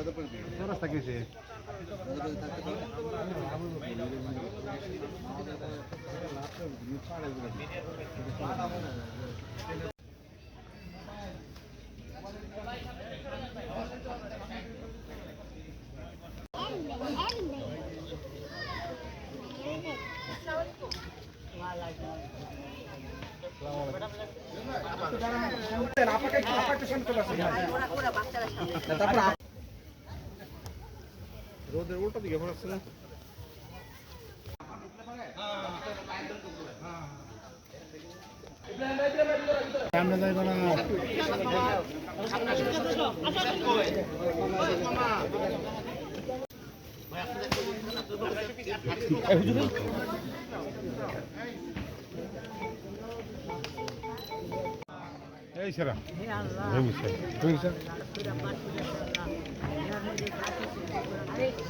রাস্তা গেছে রোদের উল্টো দিকে পড়াচ্ছে না? সামনে যাইব না এই সেরা sir ভেঙে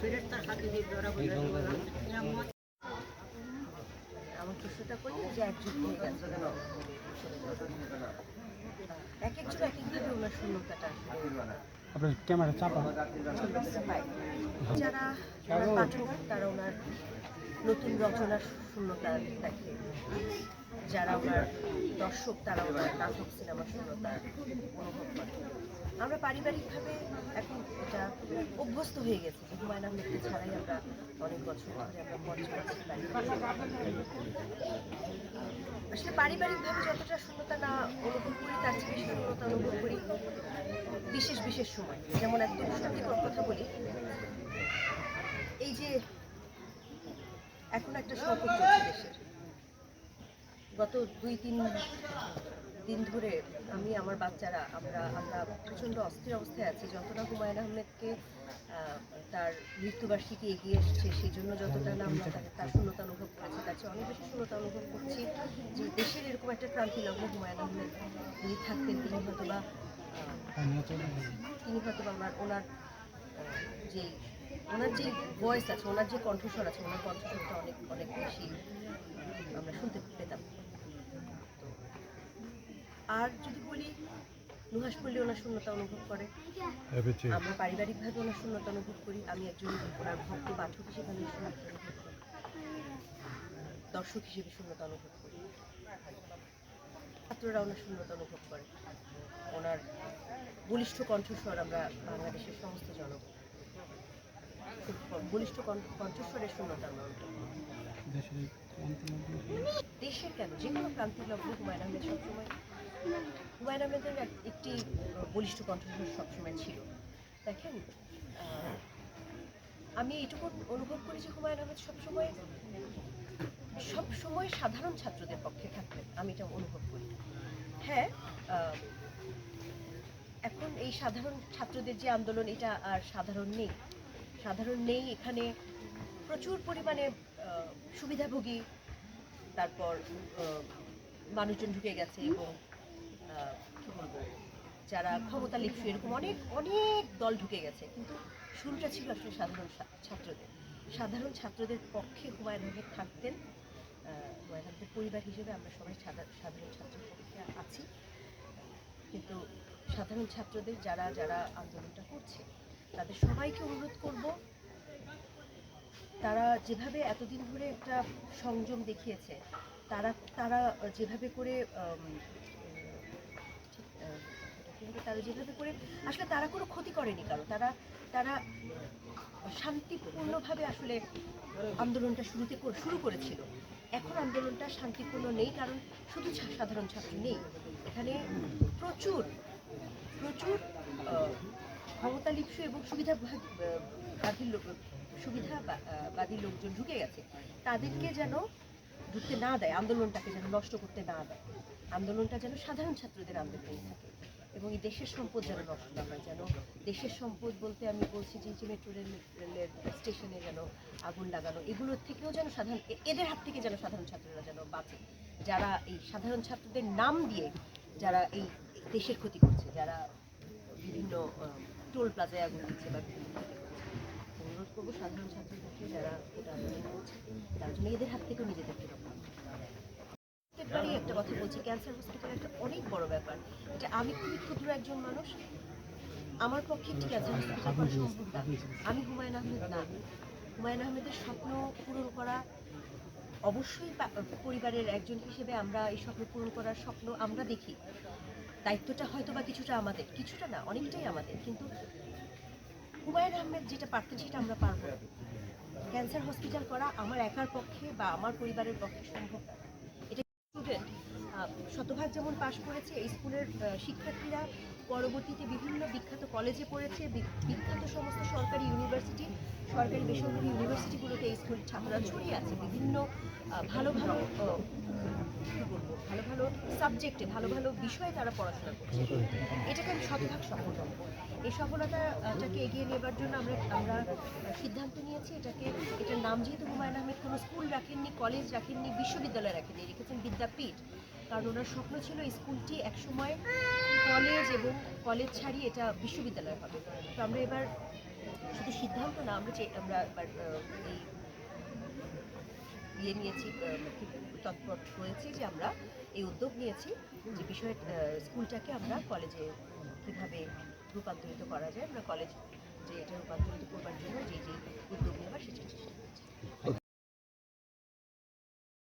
ফেরেস্তার সাথে যে আমার প্রশ্নটা করি যে এক এক একজন এক শূন্যতাটা আপনার ক্যামেরা চাপা। যারা পাঠক তারা ওনার নতুন রচনার শূন্যতা দেখে। যারা ওনার দর্শক তারা ওনার নাটক সিনেমা শূন্যতা অনুভব করে। আমরা পারিবারিকভাবে এখন এটা অভ্যস্ত হয়ে গেছে। হুমায়ুন আহমেদকে ছাড়াই আমরা অনেক বছর ধরে আমরা আসলে পারিবারিকভাবে যতটা শূন্যতা না অনুভব করি, তার চেয়ে বেশি শূন্যতা অনুভব করি বিশেষ বিশেষ সময়। যেমন একদম সত্যিকর কথা বলি, এই যে এখন একটা সংকট দেশের। গত দুই, তিন দিন ধরে আমি, আমার বাচ্চারা, আমরা আমরা প্রচণ্ড অস্থির অবস্থায় আছি। যতটা হুমায়ুন আহমেদকে তার মৃত্যুবার্ষিকী এগিয়ে এসছে, সেই জন্য যতটা না আমরা তাকে- তার শূন্যতা অনুভব করেছি, তার চেয়ে অনেক বেশি শূন্যতা অনুভব করছি যে দেশের এরকম একটা ক্রান্তি লগ্ন হুমায়ুন আহমেদ যদি থাকতেন, তিনি হয়তো বা তিনি হয়তো বা ওনার ওনার যে ওনার যে ভয়েস আছে, ওনার যে কণ্ঠস্বর আছে, ওনার কণ্ঠস্বরটা অনেক অনেক বেশি আহ, আমরা শুনতে পেতাম তো আর যদি বলি নুহাস পল্লী ওনার শূন্যতা অনুভব করে। আমরা পারিবারিকভাবে ওনার শূন্যতা অনুভব করি আমি একজন ওনার ভক্ত পাঠক হিসেবে আমি শূন্যতা অনুভব করি। দর্শক হিসেবে শূন্যতা অনুভব করি। ছাত্ররা ওনার শূন্যতা অনুভব করে। ওনার বলিষ্ঠ কণ্ঠস্বর আমরা বাংলাদেশের সমস্ত জনগণ। বলিষ্ঠ কণ্ঠ- কণ্ঠস্বরের শূন্যতা আমরা অনুভব করি। দেশের কেন? যে কোনো প্রান্তিক লগ্ন হুমায়ুন আহমেদ সবসময় হুমায়ুন আহমেদের একটি বলিষ্ঠ কণ্ঠস্বর সবসময় ছিল। দেখেন আমি এটুকু অনুভব করি যে হুমায়ুন আহমেদ সবসময়। সবসময় সাধারণ ছাত্রদের পক্ষে থাকতেন আমি এটা অনুভব করি। হ্যাঁ এখন এই সাধারণ ছাত্রদের যে আন্দোলন, এটা আর সাধারণ নেই। সাধারণ নেই এখানে প্রচুর পরিমাণে সুবিধাভোগী, তারপর মানুষজন ঢুকে গেছে এবং যারা ক্ষমতা লিপ্সু, এরকম অনেক অনেক দল ঢুকে গেছে। কিন্তু শুরুটা ছিল আসলে সাধারণ ছাত্রদের। সাধারণ ছাত্রদের পক্ষে হুমায়ুন আহমেদ থাকতেন। হুমায়ুন আহমেদের পরিবার হিসেবে আমরা সবাই সাধা- সাধারণ ছাত্রের পক্ষে আছি। কিন্তু সাধারণ ছাত্রদের যারা যারা আন্দোলনটা করছে, তাদের সবাইকে অনুরোধ করব, তারা যেভাবে এতদিন ধরে একটা সংযম দেখিয়েছে, তারা তারা যেভাবে করে কীভাবে তারা যেভাবে করে আসলে তারা কোনো ক্ষতি করেনি কারও তারা তারা শান্তিপূর্ণভাবে আসলে আন্দোলনটা শুরুতে শুরু করেছিল। এখন আন্দোলনটা শান্তিপূর্ণ নেই, কারণ শুধু সাধারণ ছাত্র নেই। এখানে প্রচুর প্রচুর ক্ষমতালিপ্সু এবং সুবিধা বাদী লোক সুবিধাবাদী লোকজন ঢুকে গেছে। তাদেরকে যেন ঢুকতে না দেয়, আন্দোলনটাকে যেন নষ্ট করতে না দেয়। আন্দোলনটা যেন সাধারণ ছাত্রদের আন্দোলন থাকে। এবং এই দেশের সম্পদ যেন নষ্ট না হয়, যেন দেশের সম্পদ বলতে আমি বলছি যে মেট্রো রেল রেলের স্টেশনে যেন আগুন লাগানো, এগুলোর থেকেও যেন সাধারণ এদের হাত থেকে যেন সাধারণ ছাত্ররা যেন বাঁচে। যারা এই সাধারণ ছাত্রদের নাম দিয়ে যারা এই দেশের ক্ষতি করছে, যারা বিভিন্ন টোল প্লাজায় আগুন দিচ্ছে বা বিভিন্ন অনুরোধ করব সাধারণ ছাত্রদেরকে যারা এটা আন্দোলন করছে, তার জন্য এদের হাত থেকেও নিজেদেরকে রক্ষা করতে প্রত্যেকবারই একটা কথা বলছি ক্যান্সার হসপিটাল একটা অনেক বড় ব্যাপার। এটা আমি খুবই ক্ষুদ্র একজন মানুষ। আমার পক্ষে একটি ক্যান্সার হসপিটাল করা সম্ভব না। আমি হুমায়ুন আহমেদ না। হুমায়ুন আহমেদের স্বপ্ন পূরণ করা অবশ্যই পরিবারের একজন হিসেবে আমরা এই স্বপ্ন পূরণ করার স্বপ্ন আমরা দেখি। দায়িত্বটা হয়তো বা কিছুটা আমাদের, কিছুটা না, অনেকটাই আমাদের। কিন্তু হুমায়ুন আহমেদ যেটা পারতেন সেটা আমরা পারব ক্যান্সার হসপিটাল করা আমার একার পক্ষে বা আমার পরিবারের পক্ষে সম্ভব না। স্টুডেন্ট শতভাগ যেমন পাশ করেছে, এই স্কুলের শিক্ষার্থীরা পরবর্তীতে বিভিন্ন বিখ্যাত কলেজে পড়েছে বিখ্যাত সমস্ত সরকারি ইউনিভার্সিটি, সরকারি বেসরকারি ইউনিভার্সিটিগুলোতে এই স্কুলের ছাত্ররা ছড়িয়ে আছে। বিভিন্ন ভালো ভালো ভালো ভালো সাবজেক্টে ভালো ভালো বিষয়ে তারা পড়াশোনা করছে। এটাকে আমি শতভাগ সফল এই সফলতাটাকে এগিয়ে নেবার জন্য আমরা আমরা সিদ্ধান্ত নিয়েছি এটাকে, এটার নাম যেহেতু হুমায়ুন আহমেদ কোনো স্কুল রাখেননি কলেজ রাখেননি, বিশ্ববিদ্যালয় রাখেননি রেখেছেন বিদ্যাপীঠ। কারণ ওনার স্বপ্ন ছিল স্কুলটি একসময় কলেজ এবং কলেজ ছাড়িয়ে এটা বিশ্ববিদ্যালয় হবে। তো আমরা এবার শুধু সিদ্ধান্ত না, আমরা আমরা এবার এই ইয়ে নিয়েছি তৎপর হয়েছি যে আমরা এই উদ্যোগ নিয়েছি যে বিষয়ে স্কুলটাকে আমরা কলেজে কীভাবে রূপান্তরিত করা যায়, আমরা কলেজ যে এটা রূপান্তরিত করবার জন্য যে যে উদ্যোগ নেওয়ার সেটা